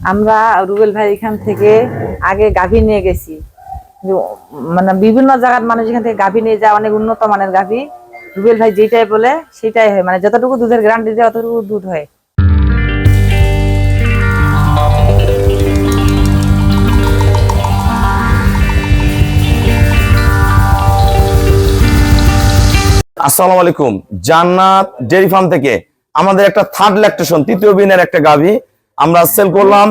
আমরা রুবেল ভাই এখান থেকে আগে গাভী নিয়ে গেছি। মানে বিভিন্ন জায়গার মানুষ এখান থেকে গাভী নিয়ে যায়, অনেক উন্নত মানের গাভী। রুবেল ভাই যেটাই বলে সেটাই হয়। মানে যতটুকু দুধের গ্যারান্টি দেয়, অতটুকু দুধ হয়। আসসালামু আলাইকুম। জান্নাত ডেয়ারি ফার্ম থেকে আমাদের একটা থার্ড ল্যাকটেশন তৃতীয় বিনের একটা গাভী। আমরা সেল করলাম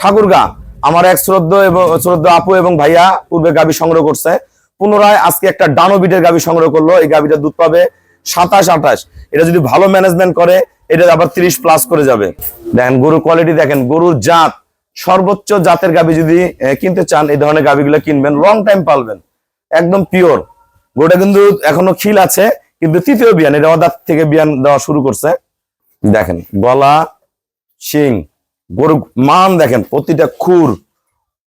ঠাকুরগা। আমার এক শ্রদ্ধ এবং শ্রদ্ধ আপু এবং ভাইয়া পূর্বে গাভী সংগ্রহ করছে। পুনরায় আজকে একটা ডানো বিটের গাভী সংগ্রহ করল। এই গাভীটা দুধ পাবে সাতাশ আঠাশ। এটা যদি ভালো ম্যানেজমেন্ট করে, এটা আবার তিরিশ প্লাস করে যাবে। দেখেন গরুর কোয়ালিটি দেখেন, গরুর জাত, সর্বোচ্চ জাতের গাভী যদি কিনতে চান, এই ধরনের গাভীগুলো কিনবেন লং টাইম পালবেন। একদম পিওর গরুটা কিন্তু এখনও খিল আছে, কিন্তু তৃতীয় বিয়ান, এটা দাঁত থেকে বিয়ান দেওয়া শুরু করছে। দেখেন, গলা, শিং গরু মান দেখেন, প্রতিটা খুর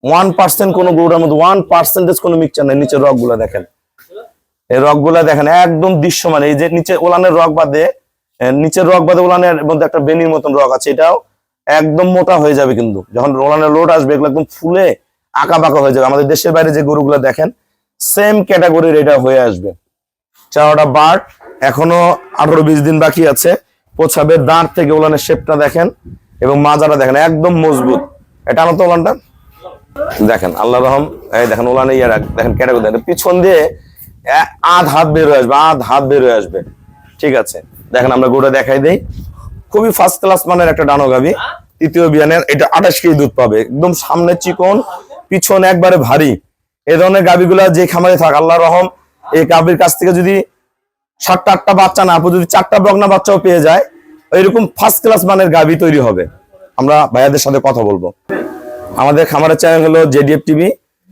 ওয়ান পার্সেন্ট কোন গরুটার মধ্যে ওয়ান পার্সেন্টেজ কোনো মিক্সচার নেই, নিচের রকগুলা দেখেন। এই রকগুলা দেখেন, একদম দৃশ্যমান, এই যে নিচে ওলানের রক বাদে নিচের রক বাদে ওলানের মধ্যে একটা বেনির মতন রক আছে, এটাও একদম মোটা হয়ে যাবে কিন্তু। যখন ওলানের লোড আসবে, এগুলো একদম ফুলে আঁকা বাঁকা হয়ে যাবে। আমাদের দেশের বাইরে যে গরুগুলা দেখেন সেম ক্যাটাগরির এটা হয়ে আসবে। চাওয়াটা বার এখনও আঠারো বিশ দিন বাকি আছে। পোছাবে দাঁড় থেকে ওলানের শেপটা দেখেন। এবং মাজারা দেখেন, একদম মজবুত। এটা আনো তো ওলানটা? দেখেন, আল্লাহ রহম, এই দেখেন ওলানে দেখেন ক্যাটাগরি দেখেন পিছন দিয়ে আধ হাত বের হয়ে আসবে, আধ হাত বের হয়ে আসবে। ঠিক আছে? দেখেন, আমরা গোটা দেখাই দেই। খুবই ফার্স্ট ক্লাস মানের একটা ডানো গাবি তৃতীয় বিয়ানের, এটা আঠাশ কেজি দুধ পাবে। একদম সামনে চিকন, পিছন একবারে ভারী। এ ধরনের গাবিগুলা যে খামারে থাক, আল্লাহ রহম, এই গাবির কাছ থেকে যদি সাতটা, আটটা বাচ্চা না, যদি চারটা বগনা বাচ্চাও পেয়ে যায় এরকম ফার্স্ট ক্লাস মানের গাবি তৈরি হবে। আমরা ভাইয়াদের সাথে কথা বলব। আমাদের খামারের চ্যানেল হলো জেডিএফ টিভি।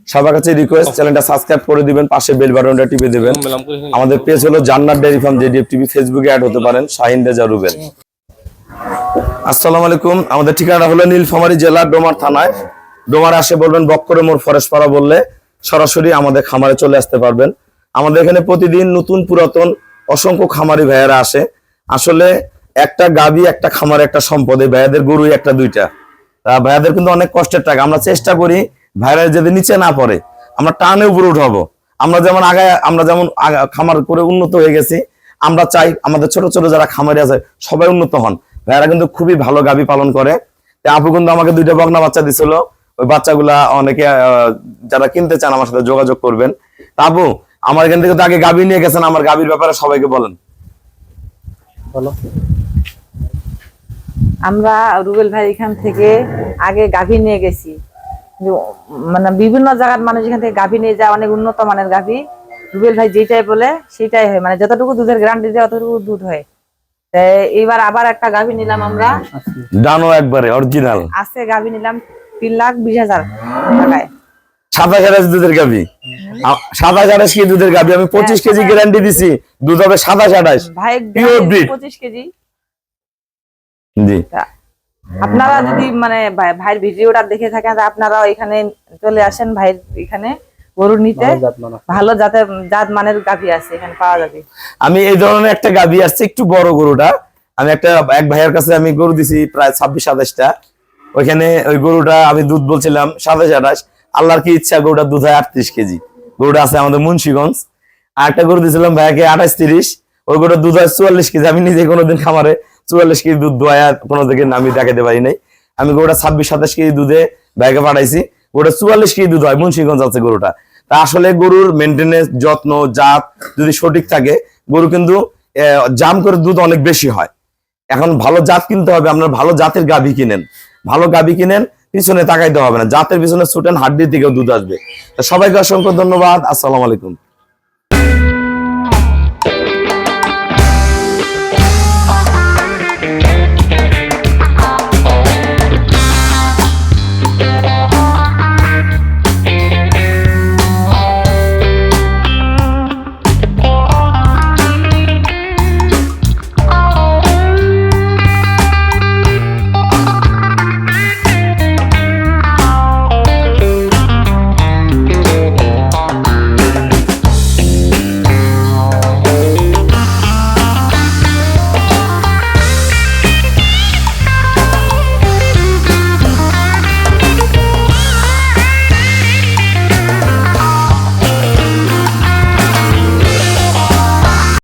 সবার কাছে রিকোয়েস্ট চ্যানেলটা সাবস্ক্রাইব করে দিবেন, পাশে বেল বাটনটা টিপে দিবেন। আমাদের পেজ হলো Jannat dairy farm J D F TV ফেসবুকে অ্যাড হতে পারেন, শাহিন রেজা রুবেল। আসসালামু আলাইকুম। আমাদের ঠিকানা হলো নীলফামারী জেলার ডোমার থানায়। ডোমার আসে বলবেন, বক্করে মোর ফরেস্ট পাড়া বললে সরাসরি আমাদের খামারে চলে আসতে পারবেন। আমাদের এখানে প্রতিদিন নতুন পুরাতন অসংখ্য খামারি ভাইয়েরা আসে। আসলে একটা গাবি, একটা খামারে, একটা সম্পদ, ভাইয়াদের গরু একটা, দুইটা। ভাইয়াদের কিন্তু অনেক কষ্টের টাকা। আমরা চেষ্টা করি ভাইরা যদি নিচে না পড়ে, আমরা টানে উপরে উঠাবো। আমরা যেমন আগে আমরা যেমন খামার করে উন্নত হয়ে গেছি, আমরা চাই আমাদের ছোট ছোট যারা খামারি আছে, সবাই উন্নত হন। ভাইয়ারা কিন্তু খুবই ভালো গাবি পালন করে। আপু কিন্তু আমাকে দুইটা বগনা বাচ্চা দিছিল। ওই বাচ্চাগুলা অনেকে যারা কিনতে চান আমার সাথে যোগাযোগ করবেন। আপু, আমার এখান থেকে তো আগে গাবি নিয়ে গেছেন, আমার গাবির ব্যাপারে সবাইকে বলেন। আমরা রুবেল ভাই এখান থেকে আগে গাভী নিয়ে গেছি। মানে বিভিন্ন জায়গার মানুষ এখান থেকে গাভী নিয়ে যায় অনেক উন্নত মানের গাভী। রুবেল ভাই যেটাই বলে সেটাই হয়। মানে যতটুকু দুধের গ্যারান্টি দেয় অতটুকু দুধ হয়। এইবার আবার একটা গাভী নিলাম আমরা। ডানো একবারে অরিজিনাল আছে গাভী নিলাম তিন লাখ বিশ হাজার টাকায়। সাতাশ আঠাশ দুধের গাবি সাতাশ আঠাশ কেজি দুধের গাবি আমি পঁচিশ হ্যাঁ, কেজি গ্যারান্টি দিছি। দুধ হবে সাতাশ আঠাশ। ভাই Pure breed। পঁচিশ কেজি। জি। আপনারা যদি মানে ভাইয়ের ভিডিওটা দেখে থাকেন তা আপনারাও এখানে চলে আসেন ভাইয়ের এখানে গরু নিতে ভালো জাতের জাত মানের গাভী আছে এখানে পাওয়া যাবে। আমি এই ধরনের একটা গাবি আসছে একটু বড় গরুটা। আমি একটা এক ভাইয়ের কাছে আমি গরু দিছি প্রায় ছাব্বিশ সাতাশটা। ওইখানে ওই গরুটা আমি দুধ বলছিলাম সাতাশ আঠাশ। আল্লাহর কি ইচ্ছা গরুটা দুধ হয় আটত্রিশ কেজি। গরুটা আছে আমাদের মুন্সিগঞ্জ। আর একটা গরু দিয়েছিলাম ভাইয়াকে আঠাশ তিরিশ। ওই গরুটা দুধ হয় চুয়াল্লিশ কেজি। আমি নিজে কোনোদিন খামারে চুয়াল্লিশ কেজি দুধ দোয়া কোনো দিকে আমি দেখাতে পারি নাই। আমি গরুটা ছাব্বিশ, সাতাশ কেজি দুধে ভাইকে পাঠাইছি। গরুটা চুয়াল্লিশ কেজি দুধ হয়, মুন্সিগঞ্জ আছে গরুটা। তা আসলে গরুর মেনটেনেন্স যত্ন, জাত যদি সঠিক থাকে, গরু কিন্তু জাম করে দুধ অনেক বেশি হয়। এখন ভালো জাত কিনতে হবে, আপনার ভালো জাতের গাভী কিনেন। ভালো গাভী কিনেন, পিছনে তাকাইতে হবে না। জাতের পিছনে ছুটেন, হাড্ডির দিকেও দুধ আসবে। সবাইকে অসংখ্য ধন্যবাদ, আসসালামু আলাইকুম।